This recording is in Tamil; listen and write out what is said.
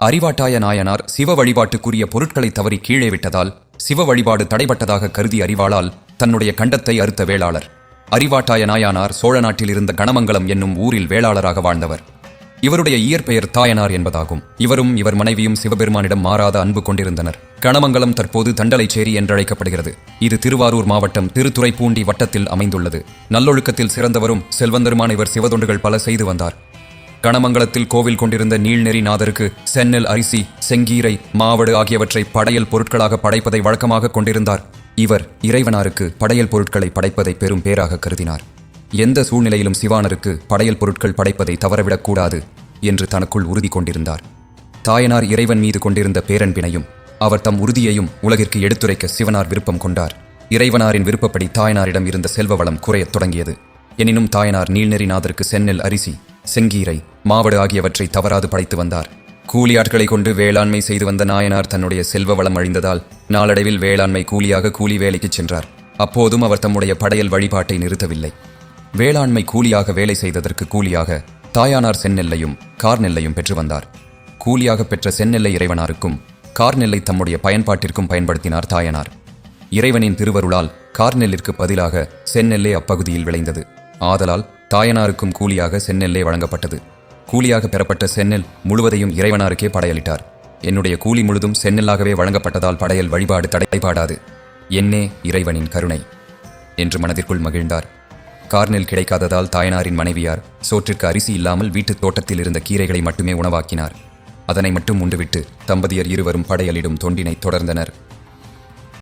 அறிவாட்டாய நாயனார் சிவ வழிபாட்டுக்குரிய பொருட்களை தவறி கீழே விட்டதால் சிவ வழிபாடு தடைபட்டதாக கருதி அறிவாளால் தன்னுடைய கண்டத்தை அறுத்த வேளாளர். அறிவாட்டாய நாயனார் சோழ நாட்டில் இருந்த கணமங்கலம் என்னும் ஊரில் வேளாளராக வாழ்ந்தவர். இவருடைய இயற்பெயர் தாயனார் என்பதாகும். இவரும் இவர் மனைவியும் சிவபெருமானிடம் மாறாத அன்பு கொண்டிருந்தனர். கணமங்கலம் தற்போது தண்டலைச்சேரி என்றழைக்கப்படுகிறது. இது திருவாரூர் மாவட்டம் திருத்துறைப்பூண்டி வட்டத்தில் அமைந்துள்ளது. நல்லொழுக்கத்தில் சிறந்தவரும் செல்வந்தருமான இவர் சிவதொண்டுகள் பல செய்து வந்தார். கணமங்கலத்தில் கோவில் கொண்டிருந்த நீள்நெறிநாதருக்கு சென்னல் அரிசி செங்கீரை மாவடு ஆகியவற்றை படையல் பொருட்களாக படைப்பதை வழக்கமாக கொண்டிருந்தார். இவர் இறைவனாருக்கு படையல் பொருட்களை படைப்பதை பெரும் பேராக கருதினார். எந்த சூழ்நிலையிலும் சிவானருக்கு படையல் பொருட்கள் படைப்பதை தவறவிடக்கூடாது என்று தனக்குள் உறுதி கொண்டிருந்தார். தாயனார் இறைவன் மீது கொண்டிருந்த பேரன்பினையும் அவர் தம் உறுதியையும் உலகிற்கு எடுத்துரைக்க சிவனார் விருப்பம் கொண்டார். இறைவனாரின் விருப்பப்படி தாயனாரிடம் இருந்த செல்வ வளம் குறையத் தொடங்கியது. எனினும் தாயனார் நீள்நெறிநாதருக்கு சென்னெல் அரிசி செங்கீரை மாவடு ஆகியவற்றை தவறாது படைத்து வந்தார். கூலியாட்களை கொண்டு வேளாண்மை செய்து வந்த நாயனார் தன்னுடைய செல்வ வளம் அழிந்ததால் நாளடைவில் வேளாண்மை கூலியாக கூலி வேலைக்குச் சென்றார். அப்போதும் அவர் தம்முடைய படையல் வழிபாட்டை நிறுத்தவில்லை. வேளாண்மை கூலியாக வேலை செய்ததற்கு கூலியாக தாயானார் செந்நெல்லையும் கார்நெல்லையும் பெற்று வந்தார். கூலியாக பெற்ற செந்நெல்லை இறைவனாருக்கும் கார்நெல்லை தம்முடைய பயன்பாட்டிற்கும் பயன்படுத்தினார் தாயனார். இறைவனின் திருவருளால் கார்நெல்லிற்கு பதிலாக செந்நெல்லை அப்பகுதியில் விளைந்தது. ஆதலால் தாயனாருக்கும் கூலியாக செந்நெல்லே வழங்கப்பட்டது. கூலியாக பெறப்பட்ட செந்நெல் முழுவதையும் இறைவனாருக்கே படையலிட்டார் என்னுடைய கூலி முழுதும் செந்நெல்லாகவே வழங்கப்பட்டதால் படையல் வழிபாடு தடைபாடாது. என்னே இறைவனின் கருணை. என்று மனதிற்குள் மகிழ்ந்தார். கார்நெல் கிடைக்காததால் தாயனாரின் மனைவியார் சோற்றிற்கு அரிசி இல்லாமல் வீட்டுத் தோட்டத்தில் இருந்த கீரைகளை மட்டுமே உணவாக்கினார். அதனை மட்டும் உண்டுவிட்டு தம்பதியர் இருவரும் படையலிடும் தொண்டினை தொடர்ந்தனர்.